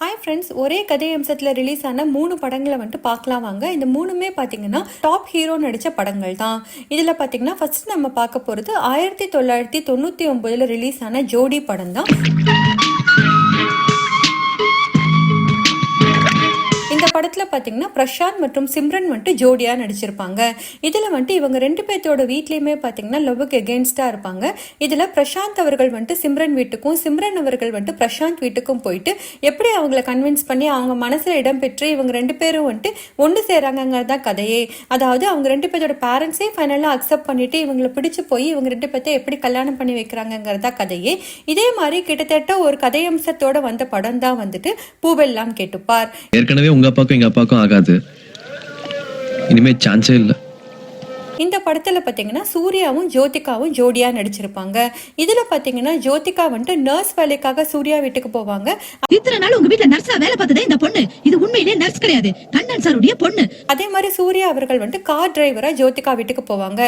Hi friends ஒரே கதை அம்சத்தில் ரிலீஸ் ஆன மூணு படங்களை வந்துட்டு பார்க்கலாம் வாங்க. இந்த மூணுமே பார்த்தீங்கன்னா டாப் ஹீரோ நடித்த படங்கள் தான். இதில் பார்த்தீங்கன்னா ஃபஸ்ட்டு நம்ம பார்க்க போகிறது ஆயிரத்தி தொள்ளாயிரத்தி தொண்ணூற்றி ஒம்பதில் ரிலீஸ் ஆன ஜோடி படம் தான். படத்தில் பார்த்தீங்கன்னா பிரசாந்த் மற்றும் சிம்ரன் வந்துட்டு ஜோடியாக நடிச்சிருப்பாங்க. இதில் வந்துட்டு இவங்க ரெண்டு பேர்த்தோட வீட்லேயுமே பார்த்தீங்கன்னா லவ்வுக்கு எகேன்ஸ்டாக இருப்பாங்க. இதில் பிரசாந்த் அவர்கள் வந்துட்டு சிம்ரன் வீட்டுக்கும் சிம்ரன் அவர்கள் வந்துட்டு பிரசாந்த் வீட்டுக்கும் போயிட்டு எப்படி அவங்கள கன்வின்ஸ் பண்ணி அவங்க மனசில் இடம் பெற்று இவங்க ரெண்டு பேரும் வந்துட்டு ஒன்று சேராங்கங்கிறது தான் கதையே. அதாவது அவங்க ரெண்டு பேர்த்தோட பேரண்ட்ஸே ஃபைனலாக அக்செப்ட் பண்ணிட்டு இவங்களை பிடிச்சி போய் இவங்க ரெண்டு பேர்த்த எப்படி கல்யாணம் பண்ணி வைக்கிறாங்கிறதா கதையே. இதே மாதிரி கிட்டத்தட்ட ஒரு கதையம்சத்தோட வந்த படம் தான் வந்துட்டு பூவெல்லாம் கேட்டுப்பார். ஏற்கனவே உங்க அப்பாக்கும் எங்க அப்பாவுக்கும் ஆகாது. இனிமே சான்ஸே இல்லை. இந்த படத்தில் பார்த்தீங்கன்னா சூர்யாவும் ஜோதிகாவும் ஜோடியாக நடிச்சிருப்பாங்க. இதில் பார்த்தீங்கன்னா ஜோதிகா வந்துட்டு நர்ஸ் வேலைக்காக சூர்யா வீட்டுக்கு போவாங்க. இத்தனை நாள் உங்க வீட்ல நர்ஸா வேலை பார்த்ததே இந்த பொண்ணு. இது உண்மையிலேயே நர்ஸ் கிடையாது. கண்ணன் சாருடைய பொண்ணு. அதே மாதிரி சூர்யா அவர்கள் வந்துட்டு கார் டிரைவராக ஜோதிகா வீட்டுக்கு போவாங்க.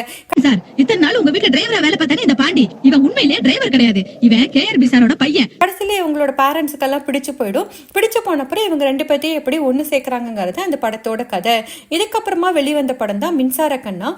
சார் இத்தனை நாள் உங்க வீட்ல டிரைவரா வேலை பார்த்தானே இந்த பாண்டி. இவன் உண்மையிலேயே டிரைவர் கிடையாது. இவன் கேஆர்பி சாரோட பையன். இவங்களோட பேரண்ட்ஸுக்கெல்லாம் பிடிச்சு போயிடும். பிடிச்சு போனப்புறம் இவங்க ரெண்டு பேர்த்தையும் எப்படி ஒன்று சேர்க்குறாங்கிறது அந்த படத்தோட கதை. இதுக்கப்புறமா வெளிவந்த படம் தான் மின்சார கண்ணா.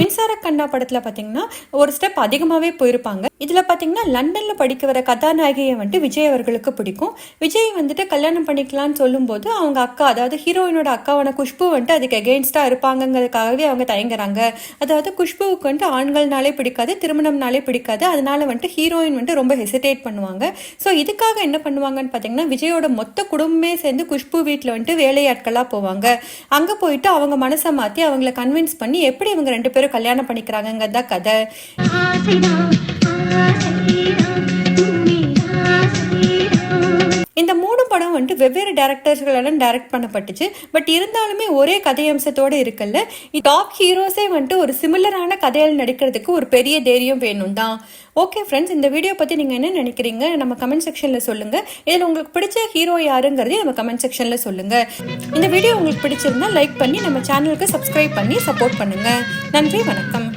மின்சார கண்ணா படத்தில் பார்த்தீங்கன்னா ஒரு ஸ்டெப் அதிகமாகவே போயிருப்பாங்க. இதில் பார்த்தீங்கன்னா லண்டனில் படிக்க வர கதாநாயகியை வந்துட்டு விஜய் அவர்களுக்கு பிடிக்கும். விஜய் வந்துட்டு கல்யாணம் பண்ணிக்கலாம்னு சொல்லும்போது அவங்க அக்கா அதாவது ஹீரோயினோட அக்காவான குஷ்பு வந்துட்டு அதுக்கு எகெயின்ஸ்டாக இருப்பாங்கங்கிறதுக்காகவே அவங்க தயங்குறாங்க. அதாவது குஷ்புவுக்கு வந்துட்டு ஆண்கள்னாலே பிடிக்காது திருமணம்னாலே பிடிக்காது. அதனால வந்துட்டு ஹீரோயின் வந்துட்டு ரொம்ப ஹெசிடேட் பண்ணுவாங்க. ஸோ இதுக்காக என்ன பண்ணுவாங்கன்னு பார்த்தீங்கன்னா விஜயோட மொத்த குடும்பமே சேர்ந்து குஷ்பு வீட்டில் வந்துட்டு வேலையாட்களாக போவாங்க. அங்கே போயிட்டு அவங்க மனசை மாற்றி அவங்கள கன்வின்ஸ் பண்ணி எப்படி இவங்க ரெண்டு பேரும் கல்யாணம் பண்ணிக்கிறாங்கங்கிறதா தான் கதை. வந்துட்டு வெவ்வேறு டேரக்டர்ஸ்களெல்லாம் டைரக்ட் பண்ணப்பட்டுச்சு. பட் இருந்தாலுமே ஒரே கதை அம்சத்தோடு இருக்குல்ல டாப் ஹீரோஸே வந்துட்டு ஒரு சிமிலரான கதையில் நடிக்கிறதுக்கு ஒரு பெரிய தைரியம் வேணும் தான் ஓகே ஃப்ரெண்ட்ஸ் இந்த வீடியோ பற்றி நீங்கள் என்ன நினைக்கிறீங்க? நம்ம கமெண்ட் செக்ஷனில் சொல்லுங்கள் இதில் உங்களுக்கு பிடிச்ச ஹீரோ யாருங்கிறதையும் நம்ம கமெண்ட் செக்ஷனில் சொல்லுங்கள் இந்த வீடியோ உங்களுக்கு பிடிச்சிருந்தா லைக் பண்ணி நம்ம சேனலுக்கு சப்ஸ்கிரைப் பண்ணி சப்போர்ட் பண்ணுங்கள் நன்றி வணக்கம்.